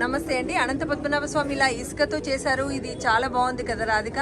నమస్తే అండి. అనంత పద్మనాభ స్వామి ఇలా ఇసుకతో చేశారు. ఇది చాలా బాగుంది కదా రాధిక?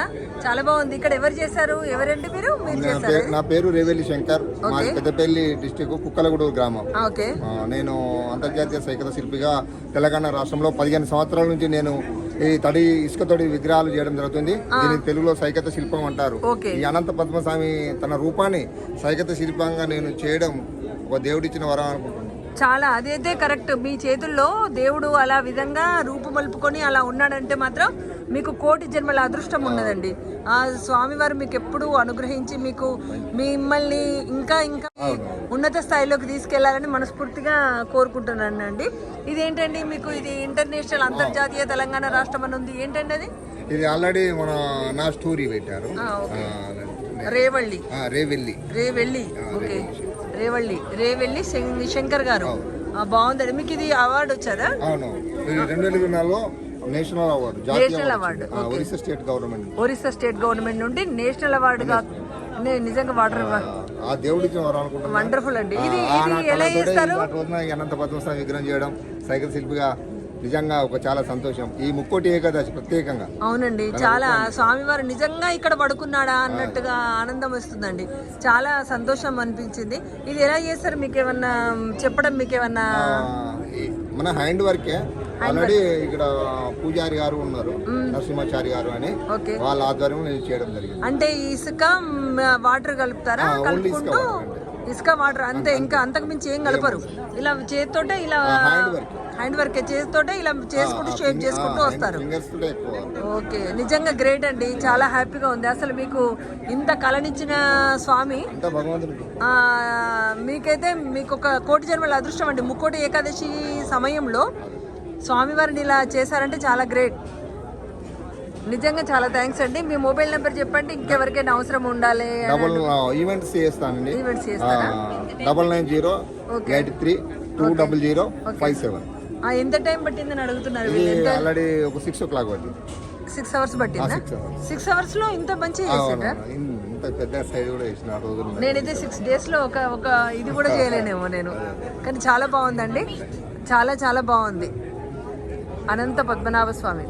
చాలా బాగుంది. ఇక్కడ ఎవరు చేశారు? ఎవరండి మీరు? మీరు నా చేశారు? పేరు- నా పేరు రేవెల్లి శంకర్. మా ఓకే. పెద్దపల్లి డిస్టిక్ కుక్కలగూడూరు గ్రామం. ఓకే. నేను అంతర్జాతీయ సైకత శిల్పిగా తెలంగాణ రాష్ట్రంలో పదిహేను సంవత్సరాల నుంచి నేను ఈ తడి ఇసుక తడి విగ్రహాలు చేయడం జరుగుతుంది. దీన్ని తెలుగులో సైకత శిల్పం అంటారు. ఈ అనంత పద్మస్వామి తన రూపాన్ని సైకత శిల్పంగా నేను చేయడం ఒక దేవుడిచ్చిన వరం అనుకుంటున్నాను. చాలా అదైతే కరెక్ట్. మీ చేతుల్లో దేవుడు అలా విధంగా రూపుమలుపుకొని అలా ఉన్నాడంటే మాత్రం మీకు కోటి జన్మల అదృష్టం ఉన్నదండి. ఆ స్వామివారు మీకు ఎప్పుడూ అనుగ్రహించి మీకు మిమ్మల్ని ఇంకా ఇంకా ఉన్నత స్థాయిలోకి తీసుకెళ్ళాలని మనస్ఫూర్తిగా కోరుకుంటున్నాను అండి ఇదేంటండి మీకు ఇది ఇంటర్నేషనల్ అంతర్జాతీయ తెలంగాణ రాష్ట్రం అని ఉంది. ఏంటండి అది? ఇది ఆల్రెడీ మన నా స్టోరీ పెట్టారు. ఆ, రేవెల్లి. రేవెళ్ళి ఓకే. రేవెళ్ళి శం- శంకర్ గారు. బాగుందండి. మీకు ఇది అవార్డు వచ్చారా అవును. ఇది రెండు వేల ఇరవై నాలుగులో national award national award Orissa state government Orissa state government నుండి నేషనల్ అవార్డుగా నిజంగా వాటర్ ఆ అనుకుంటున్నాను. వండర్ఫుల్ అండి. ఇది ఎలా చేస్తారు? అనంత పద్మస్వామి విగ్రహం చేయడం సైకిల్ శిల్పిగా నిజంగా ఒక చాలా సంతోషం. ఈ ముక్కోటి ఏకాదశి ప్రత్యేకంగా. అవునండి. చాలా స్వామివారు నిజంగా ఇక్కడ పడుకున్నాడా అన్నట్టుగా ఆనందం వస్తుందండి. చాలా సంతోషం అనిపించింది. ఇది ఎలా చేస్తారు మీకు ఏమన్నా చెప్పడం మీకు ఏమన్నా మన హ్యాండ్ వర్కే. ఆల్రెడీ ఇక్కడ పూజారి గారు ఉన్నారు. నరసింహాచారి గారు అని. వాళ్ళ ఆధ్వర్యంలో నేను చేయడం జరిగింది. అంటే ఇసుక వాటర్ కలుపుతారా? కలుపుకుంటూ. ఇసుక వాటర్ అంతే ఇంకా అంతకు మించి ఏం కలపరు. ఇలా చేతితోటే ఇలా హ్యాండ్ వర్క్ చేతితోటే ఇలా చేసుకుంటూ షేప్ చేసుకుంటూ వస్తారు. ఓకే నిజంగా గ్రేట్ అండి. చాలా హ్యాపీగా ఉంది. అసలు మీకు ఇంత కళనిచ్చిన స్వామి మీకైతే మీకు ఒక కోటి జన్మల అదృష్టం అండి. ముక్కోటి ఏకాదశి సమయంలో స్వామివారిని ఇలా చేశారంటే చాలా గ్రేట్. నిజంగా చాలా థ్యాంక్స్ అండి. మీ మొబైల్ నెంబర్ చెప్పండి ఇంకెవరికైనా అవసరం ఉండాలి డబల్ ఈవెంట్స్ చేస్తానండి. ఈవెంట్స్ చేస్తారా? Double nine zero. Eight three two double zero five seven. ఎంత టైం పట్టిందని అడుగుతున్నారు ఆల్రెడీ ఒక సిక్స్ ఓ క్లాక్ పట్టింది. సిక్స్ అవర్స్ పట్టిందా? Six hours. లో ఇంత మంచి చేసారా నేనైతే సిక్స్ డేస్లో ఒక ఒక ఇది కూడా చేయలేనేమో నేను. కానీ చాలా బాగుందండి. చాలా చాలా బాగుంది. అనంత పద్మనాభ స్వామి